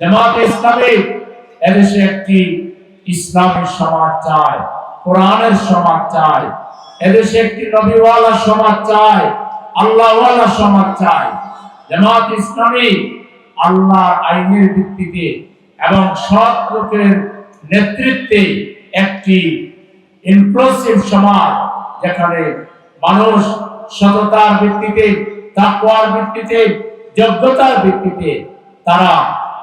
জামাত ইসলামী এদেশে একটি ইসলামী সমাজ চায়, কোরআনের সমাজ চায়, এদেশে একটি নবীওয়ালা সমাজ চায়, আল্লাহওয়ালা সমাজ চায়। জামাত আল্লাহর আইনের ভিত্তিতে এবং সৎ লোকের নেতৃত্বে একটি ইনক্লুসিভ সমাজ, যেখানে মানুষ সততার ভিত্তিতে, তাকওয়ার ভিত্তিতে, যোগ্যতার ভিত্তিতে তারা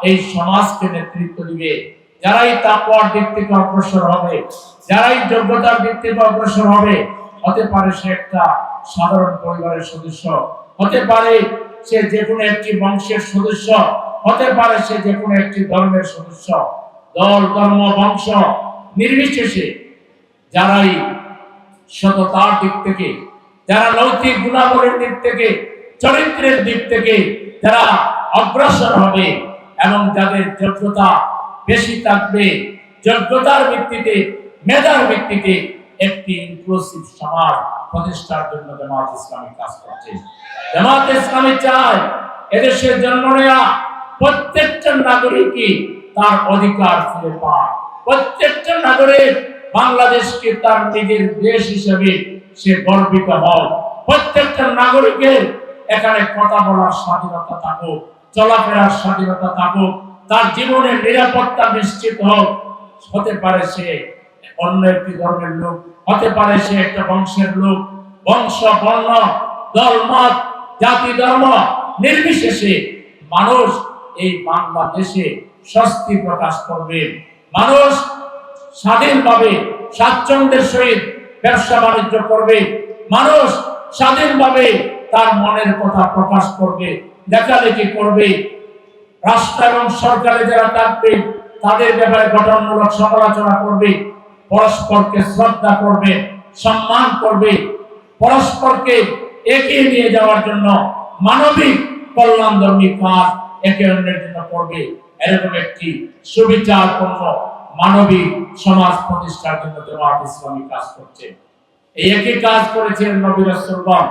এই সমাজকে নেতৃত্ব দিবে। যারাই তাকওয়ার দিক থেকে অগ্রসর হবে, যারাই যোগ্যতার দিক থেকে অগ্রসর হবে, হতে পারে সে একটা সাধারণ পরিবারের সদস্য, হতে পারে সে যে কোনো একটি বংশের সদস্য, হতে পারে সে যে কোনো একটি ধর্মের সদস্য। দল, ধর্ম, বংশ নির্বিশেষে যারাই সততার দিক থেকে, যারা নৈতিক গুণাবলীর দিক থেকে, চরিত্রের দিক থেকে, যারা অগ্রসর হবে এবং যাদের যোগ্যতা বেশি থাকবে। যোগ্যতার ভিত্তিতে, মেধার ভিত্তিতে একটি ইনক্লুসিভ সমাজ প্রতিষ্ঠার জন্য জামাত ইসলামী কাজ করছে। জামাত ইসলামী চায় এদেশের জন্ম নেয়া প্রত্যেকটা নাগরিকই তার অধিকার ফিরে পায়। প্রত্যেকটা নাগরিক বাংলাদেশকে তার নিজের দেশ হিসেবে সে গর্বিত হয়। প্রত্যেকটা নাগরিকের এখানে কথা বলার স্বাধীনতা থাকুক। চলাফেরার স্বাধীনতা থাকুক তার জীবনের নিরাপত্তা নিশ্চিত হোক। হতে পারে সে অন্য একটি ধর্মের লোক, হতে পারে সে একটা বংশের লোক। বংশ, বর্ণ, দল, মত, জাতি, ধর্ম, নির্বিশেষে মানুষ এই বাংলাদেশে স্বস্তি প্রকাশ করবে। মানুষ স্বাধীনভাবে স্বাচ্ছন্দ্যের সহিত ব্যবসা বাণিজ্য করবে। মানুষ স্বাধীনভাবে তার মনের কথা প্রকাশ করবে। লেখালেখি করবে। রাষ্ট্র এবং সরকারে যারা থাকবে, তাদের ব্যাপারে গঠনমূলক সমালোচনা করবে, পরস্পরকে শ্রদ্ধা করবে, সম্মান করবে। পরস্পরকে এগিয়ে নিয়ে যাওয়ার জন্য মানবিক কল্যাণধর্মী কাজ একে অন্যের জন্য করবে। এরকম একটি সুবিচারপূর্ণ মানবিক সমাজ প্রতিষ্ঠার জন্য জামাত ইসলামী কাজ করছে। এই একই কাজ করেছিলেন নবী রাসূলগণ।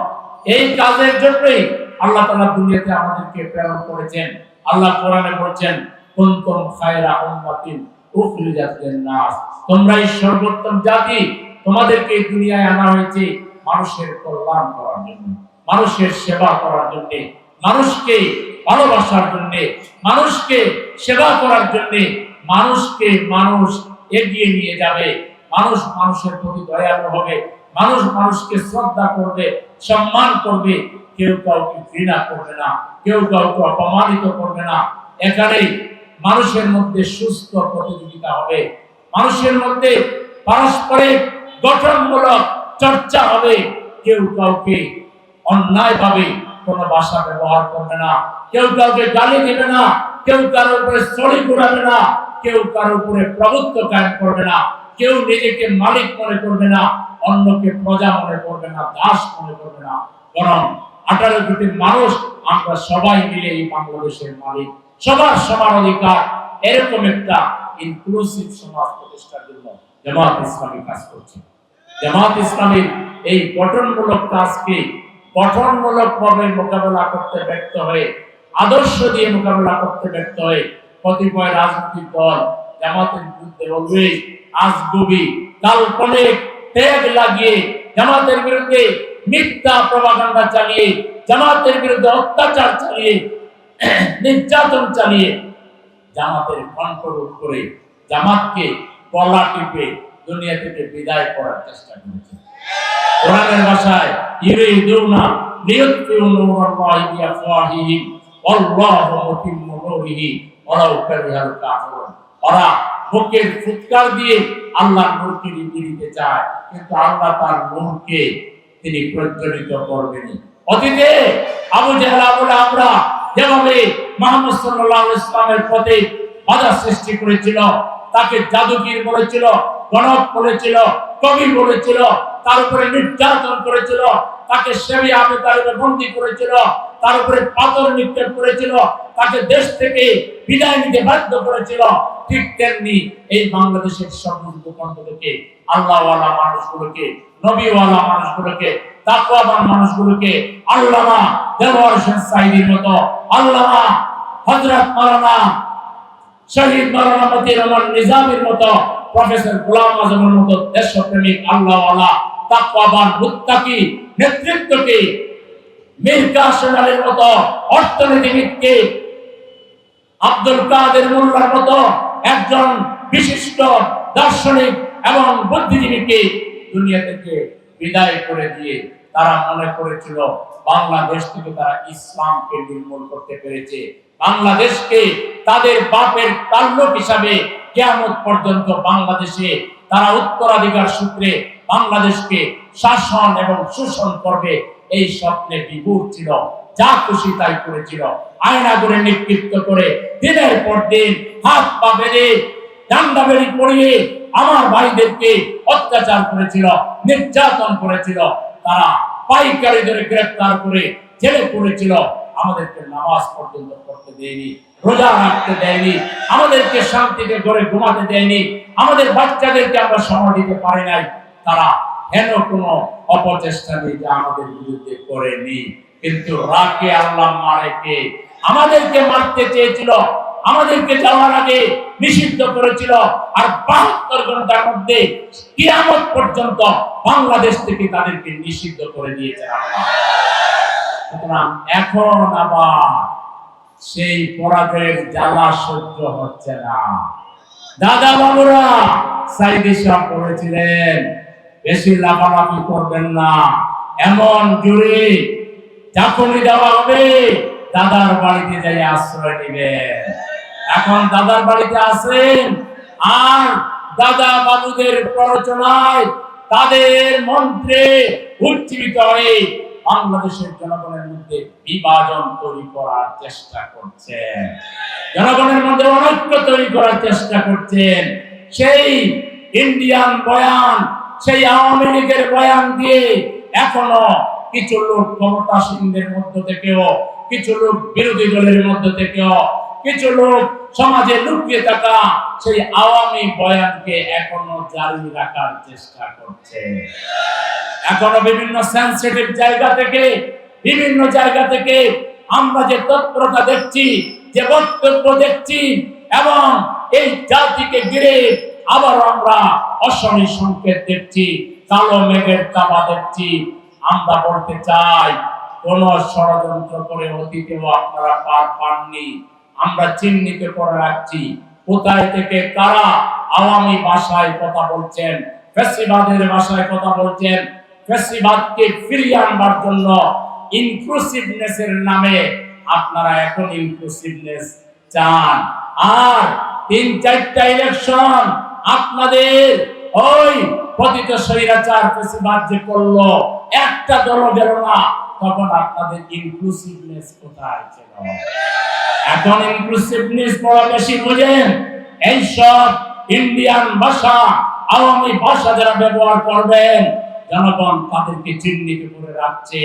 এই কাজের জন্যই আল্লাহ তাআলা দুনিয়াতে আমাদেরকে প্রেরণ করেছেন। আল্লাহ কোরআনে বলছেন খায়রা উম্মাতিন উখরিজাত লিন-নাস। সর্বোত্তম জাতি, তোমাদেরকে দুনিয়ায় আনা হয়েছে মানুষের কল্যাণ করার জন্য, মানুষের সেবা করার জন্য, মানুষকে ভালোবাসার জন্য, মানুষকে সেবা করার জন্য, মানুষকে মানুষ এগিয়ে নিয়ে যাবে, মানুষ মানুষের প্রতি দয়ালু হবে। মানুষ মানুষকে শ্রদ্ধা করবে, সম্মান করবে, কেউ কাউকে ঘৃণা করবে না, কেউ কাউকে অপমানিত করবে না। এখানেই মানুষের মধ্যে সুস্থ প্রতিযোগিতা হবে। মানুষের মধ্যে পারস্পরিক গঠনমূলক চর্চা হবে। কেউ কাউকে অন্যায়ভাবে কোনো ভাষা ব্যবহার করবে না। কেউ কাউকে গালি দেবে না। কেউ কারোর উপরে ছড়ি ঘুরাবে না। কেউ কারোর উপরে প্রভুত্ব কায়েম করবে না। কেউ নিজেকে মালিক মনে করবে না, অন্যকে প্রজা মনে করবে না, দাস মনে করবে না। বরং আঠারো কোটি মানুষ, আমরা সবাই মিলে এই বাংলাদেশের মালিক। সবার সমান অধিকার, এরকম একটা ইনক্লুসিভ সমাজ প্রতিষ্ঠার জন্য জামাত ইসলামী কাজ করছে। জামাত ইসলামীর এই গঠনমূলক কাজকে গঠনমূলক ভাবে মোকাবেলা করতে ব্যর্থ হয়ে, আদর্শ দিয়ে মোকাবেলা করতে ব্যর্থ হয়ে, কতিপয় রাজনৈতিক দল জামাতের বিরুদ্ধে অলওয়েজ আজগুবি কাল্পনিক ট্যাগ লাগিয়ে জামাতের বিরুদ্ধে মিথ্যা প্রভাকাণ্ডা চালিয়ে, জামাতের বিরুদ্ধে অত্যাচার চালিয়ে, নির্যাতন চালিয়ে জামাতের কন্ট্রোল করে জামাতকে গলা টিপে, দুনিয়া থেকে বিদায় করার চেষ্টা করেছে। কোরআনের ভাষায় ইউরিদুনা লিয়ুতফিউ নূরাল্লাহি বিআফওয়াহিহিম ওয়াল্লাহু মুতিম্মু নূরিহি, ওয়ালাউ কারিহাল কাফিরুন। ওরা মুখের ফুৎকার দিয়ে আল্লাহ নূরকে দিতে চায়, কিন্তু আল্লাহ তার নূরকে তিনি প্রজ্বলিত করবেন অতীতে আবু জাহেল, আবু আমরা যেভাবে মোহাম্মদ সাল্লাল্লাহু আলাইহি ইসলামের পথে বাধা সৃষ্টি করেছিল তাকে জাদুগির বলেছিল, গণক বলেছিল, কবি বলেছিল, তার উপরে নির্যাতন করেছিল, তাকে সেবি আবু তালিবে বন্দী করেছিল, তার উপরে পাথর নিক্ষেপ করেছিল, তাকে দেশ থেকে বিদায় নিতে বাধ্য করেছিল। ঠিক তেমনি এই বাংলাদেশের সবুজ ভূখণ্ডকে আল্লাহওয়ালা মানুষগুলোকে, নবীওয়ালা মানুষগুলোকে তাকওয়াবান মানুষগুলোকে, আল্লামা দেওয়ার হোসেন সাইদির মতো আল্লামা হযরত মাওলানা শহীদ মাওলানা মতিউর রহমান নিজামের মতো প্রফেসর গোলাম আজমের মতো দেশপ্রেমিক, আল্লাহওয়ালা তাকওয়াবান মুত্তাকি, নেতৃত্বকে মীর আলীর মতো অর্থনীতিবিদকে, আব্দুল কাদের মোল্লার মতো একজন বিশিষ্ট দার্শনিক এবং বুদ্ধিজীবীকে দুনিয়া থেকে বিদায় করে দিয়ে তারা মনে করেছিল, বাংলাদেশ থেকে তারা ইসলামকে নির্মূল করতে পেরেছে। বাংলাদেশকে তাদের বাপের তাল্লুক হিসাবে কেয়ামত পর্যন্ত বাংলাদেশে, তারা উত্তরাধিকার সূত্রে বাংলাদেশকে শাসন এবং শোষণ করবে, এই স্বপ্নে বিভোর ছিল, যা খুশি তাই করেছিল। আয়না করে নিক্ষিপ্ত করে দিনের পর দিন হাত পা বেঁধে ডান্ডা বেড়ি পড়িয়ে আমার ভাইদেরকে অত্যাচার করেছিল, নির্যাতন করেছিল। তারা পাইকারি ধরে গ্রেফতার করে জেলে পড়েছিল আমাদেরকে নামাজ পর্যন্ত পড়তে দেয়নি, রোজা রাখতে দেয়নি, আমাদেরকে শান্তিতে ঘরে ঘুমাতে দেয়নি, আমাদের বাচ্চাদেরকে আমরা সময় দিতে পারি নাই, তারা হেন কোনো অপচেষ্টা নেই যে আমাদের বিরুদ্ধে করেনি। কিন্তু রাকে আল্লাহ মারেকে আমাদেরকে মারতে চেয়েছিল, আমাদেরকে যাওয়ার আগে নিষিদ্ধ করেছিল, আর বাহাত্তর ঘণ্টার মধ্যে কিয়ামত পর্যন্ত বাংলাদেশ থেকে তাদেরকে নিষিদ্ধ করে দিয়েছে আল্লাহ। সুতরাং এখন আবার সেই পরাজয়ের জ্বালা সহ্য হচ্ছে না। দাদা বাবুরা, সাইদি সাহেব বলেছিলেন, বেশি লাফালাফি করবেন না। এমন জুড়ে চাকরি দেওয়া হবে, দাদার বাড়িতে যাই আশ্রয় নেবেন। এখন দাদার বাড়িতে আছেন আর দাদা বাবুদের প্ররোচনায় তাদের মন্ত্রে উজ্জীবিত হয়ে বাংলাদেশের জনগণের মধ্যে বিভাজন তৈরি করার চেষ্টা করছেন। জনগণের মধ্যে অনৈক্য তৈরি করার চেষ্টা করছেন। সেই ইন্ডিয়ান বয়ান, সেই আওয়ামী লীগের বয়ান দিয়ে এখনও কিছু লোক ক্ষমতাসীনদের মধ্য থেকেও, কিছু লোক বিরোধী দলের মধ্য থেকেও কিছু লোক সমাজে লুকিয়ে থাকা সেই আওয়ামী বয়ানকে এখনও জারি রাখার চেষ্টা করছে। এখনও বিভিন্ন সেন্সিটিভ জায়গা থেকে, বিভিন্ন জায়গা থেকে আমরা যে তৎপরতা দেখছি, যে বক্তব্য দেখছি, এবং এই জাতিকে ঘিরে আবার আমরা অশনি সংকেত দেখছি, কালো মেঘের চাপা দেখছি। আমরা বলতে চাই, কোন ষড়যন্ত্র করে অতীতেও আপনারা পার পাননি। আমরা চিহ্নিত করে রাখছি। কোথায় থেকে কারা আওয়ামী ভাষায় কথা বলছেন ফেসিবাদের ভাষায় কথা বলছেন ফেসিবাদকে ফিরিয়ে আনবার জন্য ইনক্লুসিভনেসের নামে আপনারা এখন ইনক্লুসিভনেস চান। আর তিন চারটা ইলেকশন আপনাদের ওই পতিত স্বৈরাচার ফেসিবাদ যে করল, একটা দলও গেল না। তখন আপনাদের ইনক্লুসিভনেস কোথায় ছিল? এখন ইনক্লুসিভনেস বড় বেশি, বুঝেন? এইসব ইন্ডিয়ান ভাষা, আওয়ামী ভাষা যারা ব্যবহার করবেন, জনগণ তাদেরকে চিহ্নিত করে রাখছে।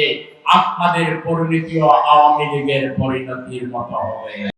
আপনাদের পরিণতিও আওয়ামী লীগের পরিণতির মতো হবে।